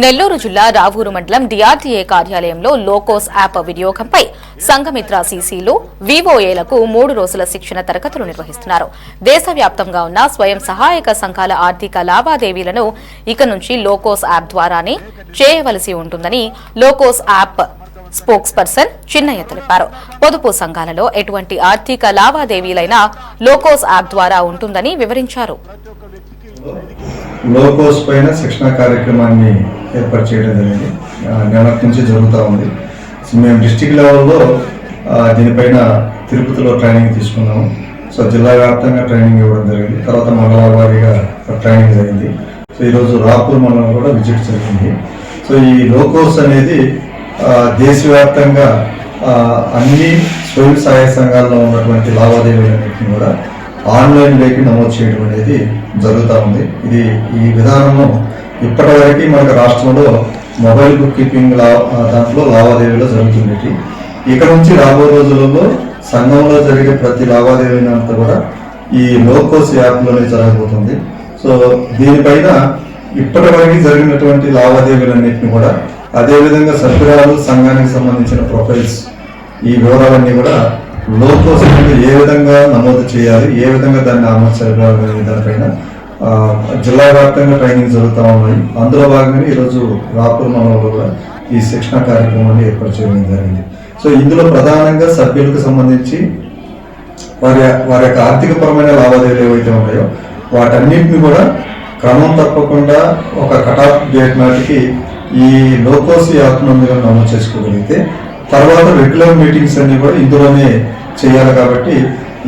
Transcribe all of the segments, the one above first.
నెల్లూరు జిల్లా రావూరు మండలం డిఆర్టీఏ కార్యాలయంలో లోకోస్ యాప్ వినియోగంపై సంఘమిత్ర సీసీలు వివోఏలకు మూడు రోజుల శిక్షణ తరగతులు నిర్వహిస్తున్నారు. దేశవ్యాప్తంగా ఉన్న స్వయం సహాయక సంఘాల ఆర్థిక లావాదేవీలను ఇక నుంచి లోకోస్ యాప్ ద్వారానే చేయవలసి ఉంటుందని లోకోస్ యాప్ స్పోక్స్ పర్సన్ చిన్నయ్య తెలిపారు. పొదుపు సంఘాలలో ఎటువంటి ఆర్థిక లావాదేవీలైనా లోకోస్ యాప్ ద్వారా ఉంటుందని వివరించారు. లోకోస్ పైన శిక్షణ కార్యక్రమాన్ని ఏర్పాటు చేయడం జరిగింది. ఆ, నుంచి జరుగుతూ ఉంది. సో మేము డిస్టిక్ లెవెల్లో దీనిపైన తిరుపతిలో ట్రైనింగ్ తీసుకున్నాము. సో జిల్లా వ్యాప్తంగా ట్రైనింగ్ ఇవ్వడం జరిగింది. తర్వాత మండల వారీగా ట్రైనింగ్ జరిగింది. సో ఈరోజు రాపూర్ మండలం కూడా విజిట్ జరిగింది. సో ఈ లోకోస్ అనేది దేశవ్యాప్తంగా అన్ని స్వయం సహాయ సంఘాల్లో ఉన్నటువంటి లావాదేవీలన్నింటినీ కూడా ఆన్లైన్ వేకి నమోదు చేయడం అనేది జరుగుతూ ఉంది. ఇది ఈ విధానము ఇప్పటివరకు మనకు రాష్ట్రంలో మొబైల్ బుక్ కీపింగ్ లా దాంట్లో లావాదేవీలు జరుగుతుంది ఇక నుంచి రాబో రోజులలో సంఘంలో జరిగే ప్రతి లావాదేవీని అంతా కూడా ఈ లోకోస్ యాప్లోనే జరగబోతుంది. సో దీనిపైన ఇప్పటివరకు జరిగినటువంటి లావాదేవీలన్నింటినీ కూడా అదేవిధంగా సభ్యురాలు సంఘానికి సంబంధించిన ప్రొఫైల్స్ ఈ వివరాలన్నీ కూడా లోకో అనేది ఏ విధంగా నమోదు చేయాలి ఏ విధంగా దాన్ని అమర్చాలి అనే దానిపైన జిల్లా వ్యాప్తంగా ట్రైనింగ్ జరుగుతూ ఉన్నాయి. అందులో భాగంగా ఈరోజు రాపూర్ మండలంలో కూడా ఈ శిక్షణ కార్యక్రమాన్ని ఏర్పాటు చేయడం జరిగింది. సో ఇందులో ప్రధానంగా సభ్యులకు సంబంధించి వారి వారి యొక్క ఆర్థికపరమైన లావాదేవీలు ఏవైతే ఉన్నాయో వాటన్నింటిని కూడా క్రమం తప్పకుండా ఒక కటాఫ్ డేట్ నాటికి ఈ లోకోసి యాప్ నమోదు చేసుకోగలిగితే తర్వాత రెగ్యులర్ మీటింగ్స్ అన్ని కూడా ఇందులోనే చేయాలి కాబట్టి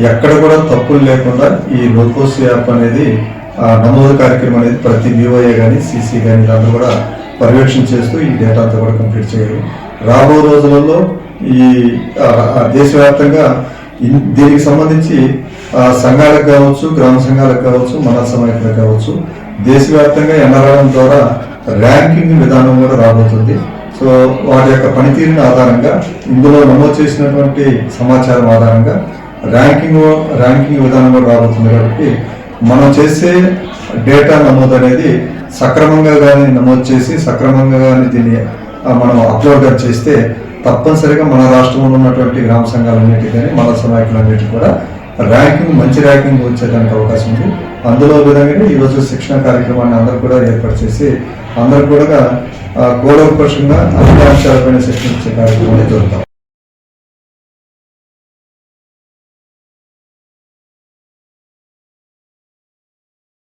ఎక్కడ కూడా తప్పులు లేకుండా ఈ లోకోస్ యాప్ అనేది ఆ, నమోదు కార్యక్రమం అనేది ప్రతి వివోఏ కానీ సీసీ కానీ వీళ్ళందరూ కూడా పర్యవేక్షణ చేస్తూ ఈ డేటా అంతా కూడా కంప్లీట్ చేయాలి రాబో రోజులలో ఈ దేశవ్యాప్తంగా దీనికి సంబంధించి సంఘాలకు కావచ్చు గ్రామ సంఘాలకు కావచ్చు మన సమాయకులకు కావచ్చు దేశవ్యాప్తంగా ఎన్ఆర్ఎం ద్వారా ర్యాంకింగ్ విధానం కూడా రాబోతుంది. సో వారి యొక్క పనితీరుని ఆధారంగా ఇందులో నమోదు చేసినటువంటి సమాచారం ఆధారంగా ర్యాంకింగ్ ర్యాంకింగ్ విధానం కూడా రాబోతుంది కాబట్టి మనం చేసే డేటా నమోదు అనేది సక్రమంగా కానీ నమోదు చేసి సక్రమంగా కానీ దీన్ని మనం అప్లోడ్ చేస్తే తప్పనిసరిగా మన రాష్ట్రంలో ఉన్నటువంటి గ్రామ సంఘాలన్నిటి కానీ మన సమాయకులన్నిటికీ కూడా ర్యాంకింగ్ మంచి ర్యాంకింగ్ వచ్చేదానికి అవకాశం ఉంది. అందులో విధంగానే ఈరోజు శిక్షణ కార్యక్రమాన్ని అందరూ కూడా ఏర్పాటు చేసి అందరు కూడా గౌరవపక్షంగా అన్ని అంశాలపైన శిక్షణ ఇచ్చే కార్యక్రమాన్ని జరుగుతాం